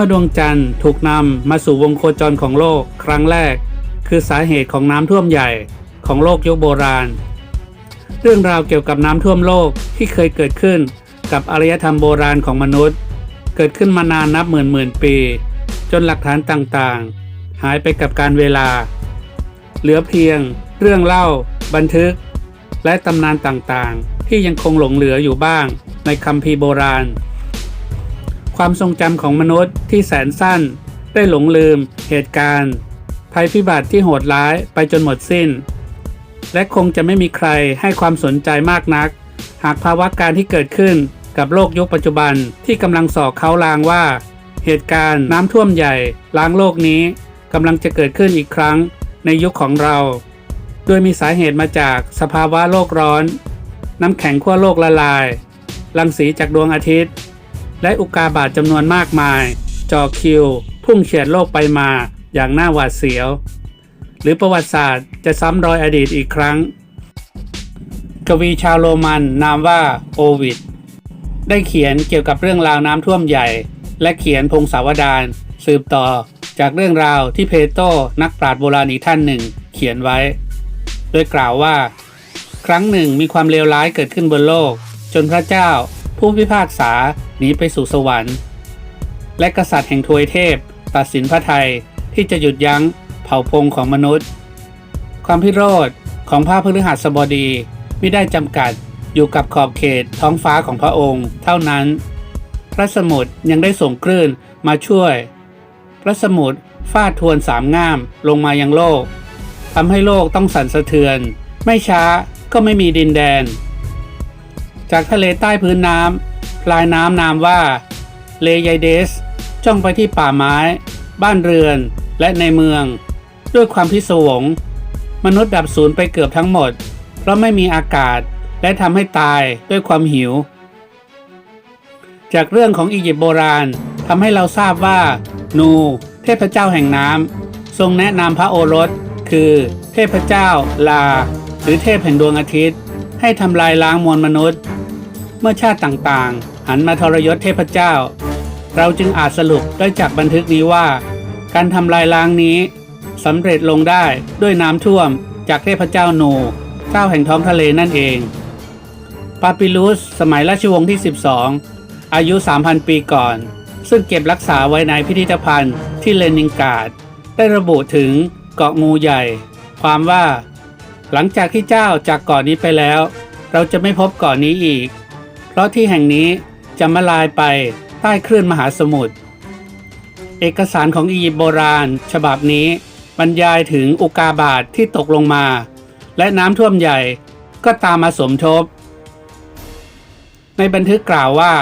เมื่อดวงจันทร์ถูกนำมาสู่วงโคจรของโลกครั้งแรก คือสาเหตุของน้ำท่วมใหญ่ของโลกยุคโบราณ เรื่องราวเกี่ยวกับน้ำท่วมโลกที่เคยเกิดขึ้นกับอารยธรรมโบราณของมนุษย์ เกิดขึ้นมานานนับหมื่นหมื่นปี จนหลักฐานต่างๆ หายไปกับการเวลา เหลือเพียง เรื่องเล่า บันทึก และตำนานต่างๆ ที่ยังคงหลงเหลืออยู่บ้างในคัมภีร์โบราณ ความทรงจำของมนุษย์ที่แสนสั้น ได้หลงลืม เหตุการณ์ ภัยพิบัติที่โหดร้ายไปจนหมดสิ้น และคงจะไม่มีใครให้ความสนใจมากนัก หากภาวะการที่เกิดขึ้นกับโลกยุคปัจจุบันที่กำลังสอกเขาลางว่า เหตุการณ์น้ำท่วมใหญ่ ล้างโลกนี้กำลังจะเกิดขึ้นอีกครั้งในยุคของเรา โดยมีสาเหตุมาจากสภาวะโลกร้อน น้ำแข็งขั้วโลกละลาย รังสีจากดวงอาทิตย์ และอุกาบาตจำนวนมากมาย จอคิว พุ่งเฉียดโลกไปมาอย่างน่าหวาดเสียว หรือประวัติศาสตร์จะซ้ำรอยอดีตอีกครั้ง กวีชาวโรมันนามว่าโอวิดได้เขียนเกี่ยวกับเรื่องราวน้ำท่วมใหญ่ และเขียนพงศาวดารสืบต่อจากเรื่องราวที่เพโตนักปราชญ์โบราณอีกท่านหนึ่ง เขียนไว้ โดยกล่าวว่า ครั้งหนึ่งมีความเลวร้ายเกิดขึ้นบนโลก จนพระเจ้า ผู้พิพากษา หนีไปสู่สวรรค์ และกษัตริย์แห่งทวยเทพ ตัดสินพระไทยที่จะหยุดยั้งเผ่าพงของมนุษย์ ความพิโรธของพระพฤหัสบดีไม่ได้จำกัดอยู่กับขอบเขตท้องฟ้าของพระองค์ เท่านั้น พระสมุทรยังได้ส่งคลื่นมาช่วย พระสมุทรฟาดทวนสามง่ามลงมายังโลกทำให้โลกต้องสั่นสะเทือน ไม่ช้าก็ไม่มีดินแดน จากทะเลใต้พื้นน้ำ ปลายน้ำนามว่าเลไยเดส จ้องไปที่ป่าไม้ บ้านเรือนและในเมือง ด้วยความพิศวง มนุษย์ดับสูญไปเกือบทั้งหมด เพราะไม่มีอากาศและทำให้ตายด้วยความหิว จากเรื่องของอียิปต์โบราณทำให้เราทราบว่า นู เทพเจ้าแห่งน้ำทรงแนะนำพระโอรส คือ เทพเจ้าลา หรือเทพแห่งดวงอาทิตย์ ให้ทำลายล้างมวลมนุษย์ เมื่อชาติต่างๆ หันมาทรยศเทพเจ้า เราจึงอาจสรุปได้จากบันทึกนี้ว่า การทำลายล้างนี้สำเร็จลงได้ด้วยน้ำท่วมจากเทพเจ้านูเจ้าแห่งท้องทะเลนั่นเอง ปาปิลุสสมัยราชวงศ์ที่ 12 อายุ 3,000 ปีก่อน ซึ่งเก็บรักษาไว้ในพิพิธภัณฑ์ที่เลนินกาดได้ระบุถึงเกาะงูใหญ่ ความว่า หลังจากที่เจ้าจากเกาะนี้ไปแล้ว เราจะไม่พบเกาะนี้อีก เพราะที่แห่งนี้จะมาลายไปใต้คลื่นมหาสมุทร เอกสารของอียิปต์โบราณ ฉบับนี้บรรยายถึงอุกาบาตทที่ตกลงมา และน้ำท่วมใหญ่ก็ตามมาสมทบ ในบันทึกกล่าวว่า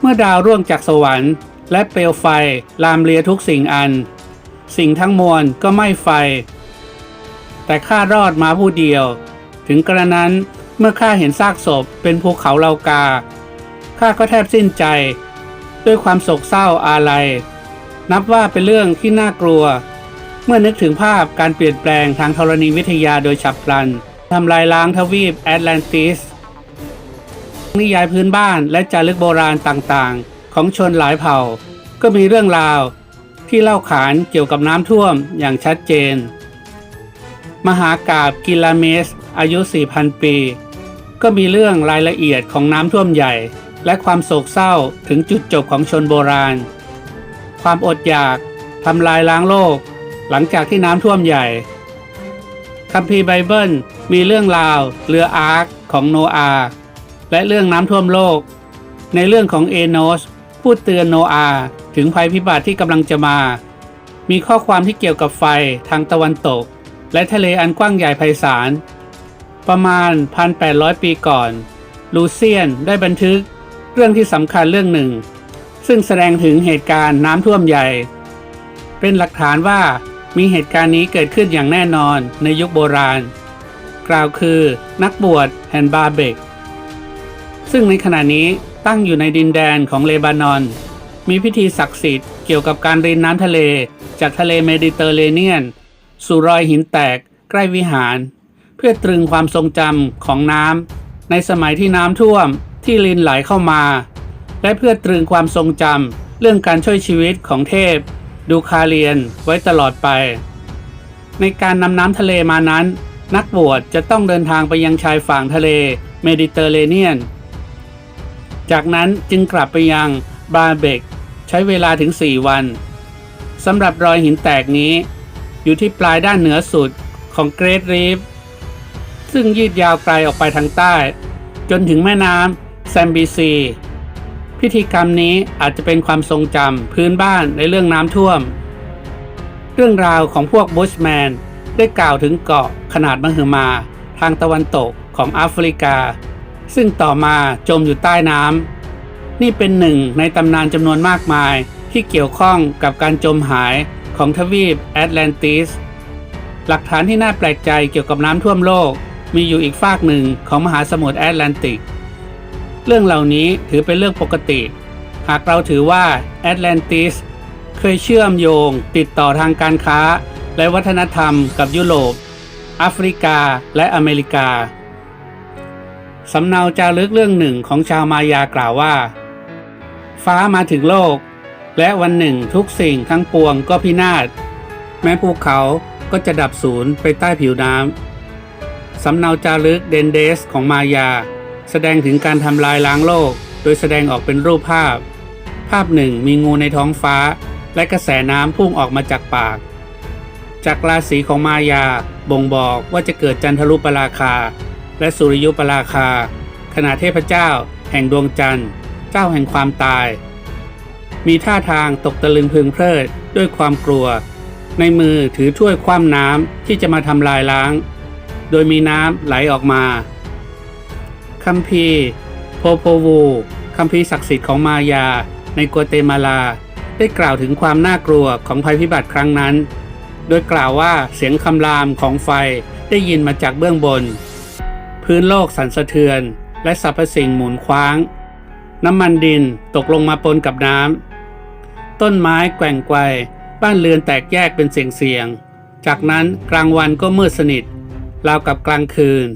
เมื่อดาวร่วงจากสวรรค์ และเปลวไฟลามเลียทุกสิ่งอัน สิ่งทั้งมวลก็ไหม้ไฟ แต่ข้ารอดมาผู้เดียว ถึงกระนั้น เมื่อข้าเห็นซากศพเป็นภูเขาเลากา ข้าก็แทบสิ้นใจ ด้วยความโศกเศร้าอาลัย นับว่าเป็นเรื่องที่น่ากลัว เมื่อนึกถึงภาพการเปลี่ยนแปลงทางธรณีวิทยาโดยฉับพลันทำลายล้างทวีปแอตแลนติส นิยายพื้นบ้านและจารึกโบราณต่างๆ ของชนหลายเผ่า ก็มีเรื่องราวที่เล่าขานเกี่ยวกับน้ำท่วมอย่างชัดเจน มหากาบกิลาเมส อายุ 4,000 ปี ก็มีเรื่องรายละเอียดของน้ำท่วมใหญ่ และความโศกเศร้าถึงจุดจบของชนโบราณ ความอดอยากทำลายล้างโลก หลังจากที่น้ำท่วมใหญ่คัมภีร์ไบเบิลมีเรื่องราวเรืออาร์คของโนอาและเรื่องน้ำท่วมโลก ในเรื่องของเอโนสพูดเตือนโนอาถึงภัยพิบัติที่กำลังจะมา มีข้อความที่เกี่ยวกับไฟทางตะวันตก และทะเลอันกว้างใหญ่ไพศาล ประมาณ 1,800 ปีก่อน ลูเซียนได้บันทึกเรื่องที่สำคัญเรื่องหนึ่ง ซึ่งแสดงถึงเหตุการณ์น้ำท่วมใหญ่ เป็นหลักฐานว่ามีเหตุการณ์นี้เกิดขึ้นอย่างแน่นอนในยุคโบราณ กล่าวคือนักบวชแฮนบาเบก ซึ่งในขณะนี้ตั้งอยู่ในดินแดนของเลบานอน มีพิธีศักดิ์สิทธิ์เกี่ยวกับการรินน้ำทะเล จากทะเลเมดิเตอร์เรเนียน สู่รอยหินแตกใกล้วิหาร เพื่อตรึงความทรงจำของน้ำในสมัยที่น้ำท่วมที่ลินไหลเข้ามา และเพื่อตรึงความทรงจำเรื่องการช่วยชีวิตของเทพ ดูคาเรียนไว้ตลอดไป ในการนำน้ำทะเลมานั้น นักบวชจะต้องเดินทางไปยังชายฝั่งทะเลเมดิเตอร์เรเนียน จากนั้นจึงกลับไปยังบาเบกใช้เวลาถึง 4 วันสำหรับรอยหินแตกนี้ อยู่ที่ปลายด้านเหนือสุดของเกรทรีฟ ซึ่งยืดยาวไกลออกไปทางใต้ จนถึงแม่น้ำแซมบีซี พิธีกรรมนี้อาจจะเป็นความทรงจำพื้นบ้านในเรื่องน้ำท่วม เรื่องราวของพวกบุชแมนได้กล่าวถึงเกาะขนาดมหึมา ทางตะวันตกของแอฟริกา ซึ่งต่อมาจมอยู่ใต้น้ำนี่เป็นหนึ่งในตำนานจำนวนมากมายที่เกี่ยวข้องกับการจมหายของทวีปแอตแลนติส หลักฐานที่น่าแปลกใจเกี่ยวกับน้ำท่วมโลก มีอยู่อีกฝากหนึ่งของมหาสมุทรแอตแลนติก เรื่องเหล่านี้ถือเป็นเรื่องปกติ หากเราถือว่าแอตแลนติสเคยเชื่อมโยง ติดต่อทางการค้า และวัฒนธรรมกับยุโรปแอฟริกาและอเมริกา สำเนาจารึกเรื่องหนึ่งของชาวมายากล่าวว่า ฟ้ามาถึงโลก และวันหนึ่งทุกสิ่งทั้งปวงก็พินาศ แม้ภูเขาก็จะดับสูญไปใต้ผิวน้ำ สำเนาจารึกเดนเดสของมายา แสดงถึงการทำลายล้างโลก โดยแสดงออกเป็นรูปภาพ ภาพหนึ่งมีงูในท้องฟ้า และกระแสน้ำพุ่งออกมาจากปาก จากราศีของมายาบ่งบอกว่าจะเกิดจันทรุปราคา และสุริยุปราคา ขณะเทพเจ้า แห่งดวงจันทร์ เจ้าแห่งความตาย มีท่าทางตกตะลึงพึงเพลิดด้วยความกลัว ในมือถือถ้วยคว่ำน้ำที่จะมาทำลายล้าง โดยมีน้ำไหลออกมาคัมภีร์โพโพวูคัมภีร์ศักดิ์สิทธิ์ของมายา ในกัวเตมาลา ได้กล่าวถึงความน่ากลัวของภัยพิบัติครั้งนั้น โดยกล่าวว่าเสียงคำรามของไฟได้ยินมาจากเบื้องบน พื้นโลกสั่นสะเทือน และสรรพสิ่งหมุนคว้าง น้ำมันดินตกลงมาปนกับน้ำต้นไม้แกว่งไกวบ้านเรือนแตกแยกเป็นเสียงเสียง จากนั้นกลางวันก็มืดสนิท ราวกับกลางคืน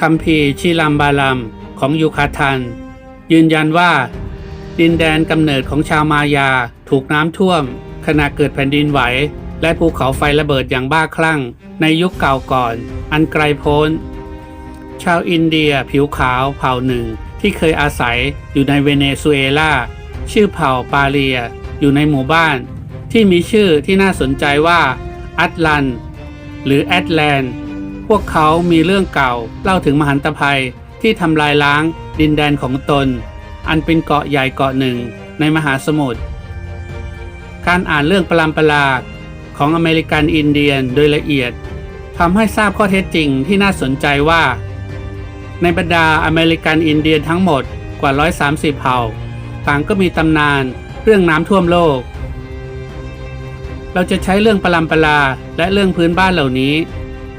คัมภีร์ชิลัมบาลัมของยูคาทัน ยืนยันว่า ดินแดนกำเนิดของชาวมายาถูกน้ำท่วม ขณะเกิดแผ่นดินไหว และภูเขาไฟระเบิดอย่างบ้าคลั่ง ในยุคเก่าก่อน อันไกลโพ้น ชาวอินเดียผิวขาวเผ่าหนึ่งที่เคยอาศัยอยู่ในเวเนซุเอลาชื่อเผ่าปาเลีย อยู่ในหมู่บ้าน ที่มีชื่อที่น่าสนใจว่าอัตลัน หรือแอตแลนด์ วกเขามีเรื่องเก่าเล่าถึงมหันตภัยที่ทำลายล้างดินแดนของตน อันเป็นเกาะใหญ่เกาะหนึ่งในมหาสมุทร การอ่านเรื่องประลำประลาของอเมริกันอินเดียนโดยละเอียดทำให้ทราบข้อเท็จจริงที่น่าสนใจว่า ในบรรดาอเมริกันอินเดียนทั้งหมดกว่า 130 เผ่า ต่างก็มีตำนานเรื่องน้ำท่วมโลก เราจะใช้เรื่องประลำประลาและเรื่องพื้นบ้านเหล่านี้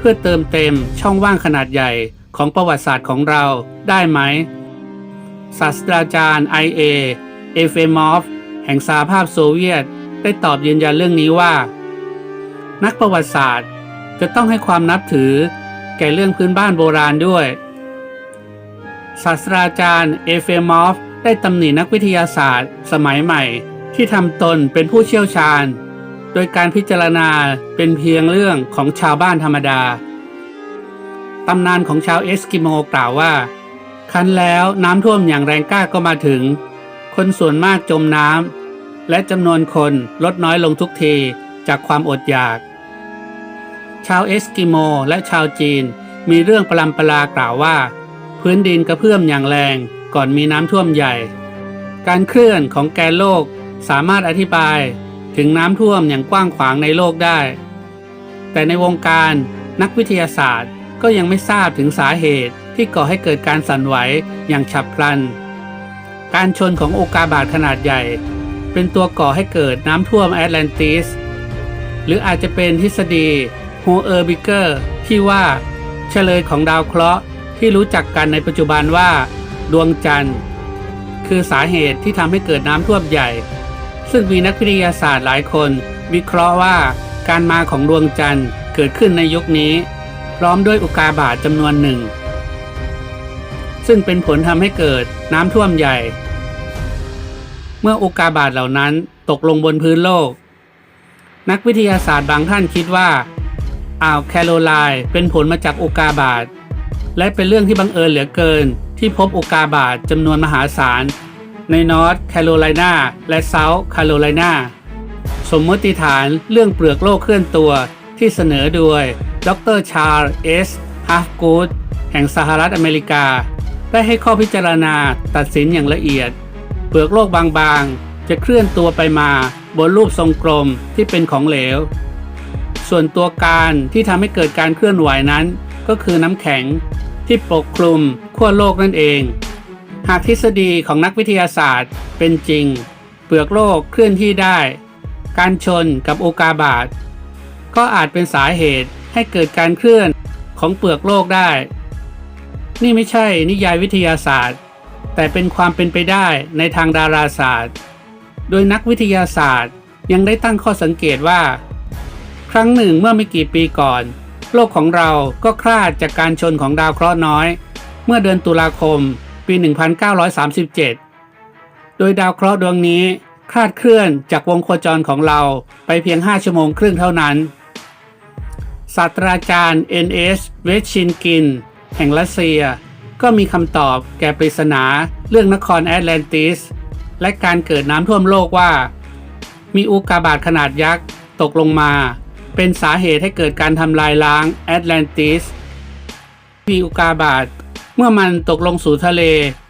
พื่อเติมเต็มช่องว่างขนาดใหญ่ของประวัติศาสตร์ของเราได้ไหม ศาสตราจารย์ไอเอเอเฟมอฟแห่งสหภาพโซเวียต ได้ตอบยืนยันเรื่องนี้ว่า นักประวัติศาสตร์จะต้องให้ความนับถือแก่เรื่องพื้นบ้านโบราณด้วย ศาสตราจารย์เอเฟมอฟได้ตำหนินักวิทยาศาสตร์ สมัยใหม่ ที่ทำตนเป็นผู้เชี่ยวชาญ โดยการพิจารณาเป็นเพียงเรื่องของชาวบ้านธรรมดา ตำนานของชาวเอสกิโมกล่าวว่า คันแล้วน้ำท่วมอย่างแรงกล้าก็มาถึง คนส่วนมากจมน้ำและจำนวนคนลดน้อยลงทุกทีจากความอดอยาก ชาวเอสกิโมและชาวจีนมีเรื่องประลำประลากล่าวว่า พื้นดินกระเพื่อมอย่างแรงก่อนมีน้ำท่วมใหญ่ การเคลื่อนของแกนโลกสามารถอธิบาย ถึงน้ำท่วมอย่างกว้างขวางในโลกได้ แต่ในวงการนักวิทยาศาสตร์ก็ยังไม่ทราบถึงสาเหตุที่ก่อให้เกิดการสั่นไหวอย่างฉับพลัน การชนของโอกาบาตขนาดใหญ่ เป็นตัวก่อให้เกิดน้ำท่วมแอตแลนติส หรืออาจจะเป็นทฤษฎีโฮเออร์บิเกอร์ที่ว่าเฉลยของดาวเคราะห์ที่รู้จักกันในปัจจุบันว่า ดวงจันทร์ คือสาเหตุที่ทำให้เกิดน้ำท่วมใหญ่ ซึ่งมีนักวิทยาศาสตร์หลายคน วิเคราะห์ว่าการมาของดวงจันทร์เกิดขึ้นในยุคนี้ พร้อมด้วยอุกาบาตจำนวนหนึ่ง ซึ่งเป็นผลทำให้เกิดน้ำท่วมใหญ่ เมื่ออุกาบาตเหล่านั้นตกลงบนพื้นโลก นักวิทยาศาสตร์บางท่านคิดว่าอ่าวแคโรไลน์เป็นผลมาจากอุกาบาตและเป็นเรื่องที่บังเอิญเหลือเกิน ที่พบอุกกาบาตจำนวนมหาศาล ในนอร์ทแคโรไลนาและเซาท์แคโรไลนาสมมติฐานเรื่องเปลือกโลกเคลื่อนตัวที่เสนอโดย ดรชาร์ลเอสฮาฟกูดแห่งสหรัฐอเมริกา ได้ให้ข้อพิจารณาตัดสินอย่างละเอียด เปลือกโลกบางๆ จะเคลื่อนตัวไปมาบนรูปทรงกลมที่เป็นของเหลว ส่วนตัวการที่ทำให้เกิดการเคลื่อนไหวนั้น ก็คือน้ำแข็งที่ปกคลุมขั้วโลกนั่นเอง หากทฤษฎีของนักวิทยาศาสตร์เป็นจริง เปลือกโลกเคลื่อนที่ได้ การชนกับโอกาบาตก็อาจเป็นสาเหตุให้เกิดการเคลื่อนของเปลือกโลกได้ นี่ไม่ใช่นิยายวิทยาศาสตร์ แต่เป็นความเป็นไปได้ในทางดาราศาสตร์ โดยนักวิทยาศาสตร์ยังได้ตั้งข้อสังเกตว่า ครั้งหนึ่งเมื่อไม่กี่ปีก่อน โลกของเราก็คลาดจากการชนของดาวเคราะห์น้อย เมื่อเดือนตุลาคม ปี 1937 โดยดาวเคราะห์ดวงนี้คลาดเคลื่อนจากวงโคจรของเราไปเพียง 5 ชั่วโมงครึ่งเท่านั้นศาสตราจารย์ N.S. เวชชินกิน แห่งรัสเซีย ก็มีคำตอบแก่ปริศนาเรื่องนครแอตแลนติส และการเกิดน้ำท่วมโลกว่า มีอุกกาบาตขนาดยักษ์ตกลงมา เป็นสาเหตุให้เกิดการทำลายล้างแอตแลนติสมีอุกกาบาต เมื่อมันตกลงสู่ทะเล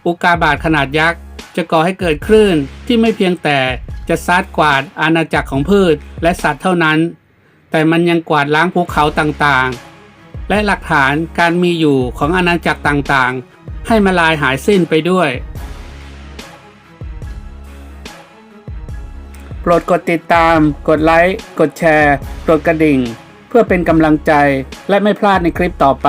อุกาบาตขนาดยักษ์ จะก่อให้เกิดคลื่นที่ไม่เพียงแต่จะซัดกวาดอาณาจักรของพืชและสัตว์เท่านั้น แต่มันยังกวาดล้างภูเขาต่างๆ และหลักฐานการมีอยู่ของอาณาจักรต่างๆ ให้มาลายหายสิ้นไปด้วย โปรดกดติดตาม กดไลค์ กดแชร์ กดกระดิ่ง เพื่อเป็นกำลังใจและไม่พลาดในคลิปต่อไป